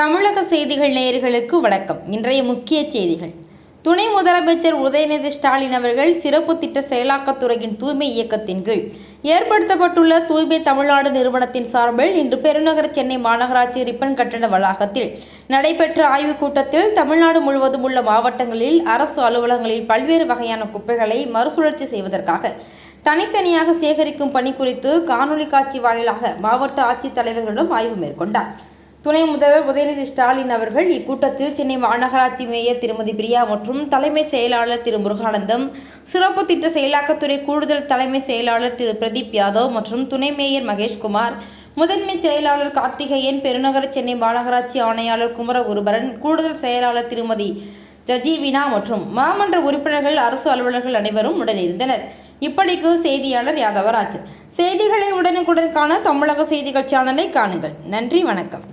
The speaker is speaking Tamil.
தமிழக செய்திகள் நேயர்களுக்கு வணக்கம். இன்றைய முக்கிய செய்திகள். துணை முதலமைச்சர் உதயநிதி ஸ்டாலின் அவர்கள் சிறப்பு திட்ட செயலாக்கத்துறையின் தூய்மை இயக்கத்தின் கீழ் ஏற்படுத்தப்பட்டுள்ள தூய்மை தமிழ்நாடு நிறுவனத்தின் சார்பில் இன்று பெருநகர சென்னை மாநகராட்சி ரிப்பன் கட்டட வளாகத்தில் நடைபெற்ற ஆய்வுக் கூட்டத்தில் தமிழ்நாடு முழுவதும் உள்ள மாவட்டங்களில் அரசு அலுவலகங்களில் பல்வேறு வகையான குப்பைகளை மறுசுழற்சி செய்வதற்காக தனித்தனியாக சேகரிக்கும் பணி குறித்து காணொலி காட்சி வாயிலாக மாவட்ட ஆட்சித்தலைவர்களிடம் ஆய்வு மேற்கொண்டார். துணை முதல்வர் உதயநிதி ஸ்டாலின் அவர்கள் இக்கூட்டத்தில் சென்னை மாநகராட்சி மேயர் திருமதி பிரியா மற்றும் தலைமை செயலாளர் திரு முருகானந்தம் சிறப்பு திட்ட செயலாக்கத்துறை கூடுதல் தலைமை செயலாளர் திரு பிரதீப் யாதவ் மற்றும் துணை மேயர் மகேஷ்குமார் முதன்மை செயலாளர் கார்த்திகேயன் பெருநகர சென்னை மாநகராட்சி ஆணையாளர் குமர குருபரன் கூடுதல் செயலாளர் திருமதி ஜஜீவினா மற்றும் மாமன்ற உறுப்பினர்கள் அரசு அலுவலர்கள் அனைவரும் உடனிருந்தனர். இப்படிக்கு செய்தியாளர் யாதவராஜ். செய்திகளை உடனுக்குடன் காண தமிழக செய்திகள் சேனலை காணுங்கள். நன்றி வணக்கம்.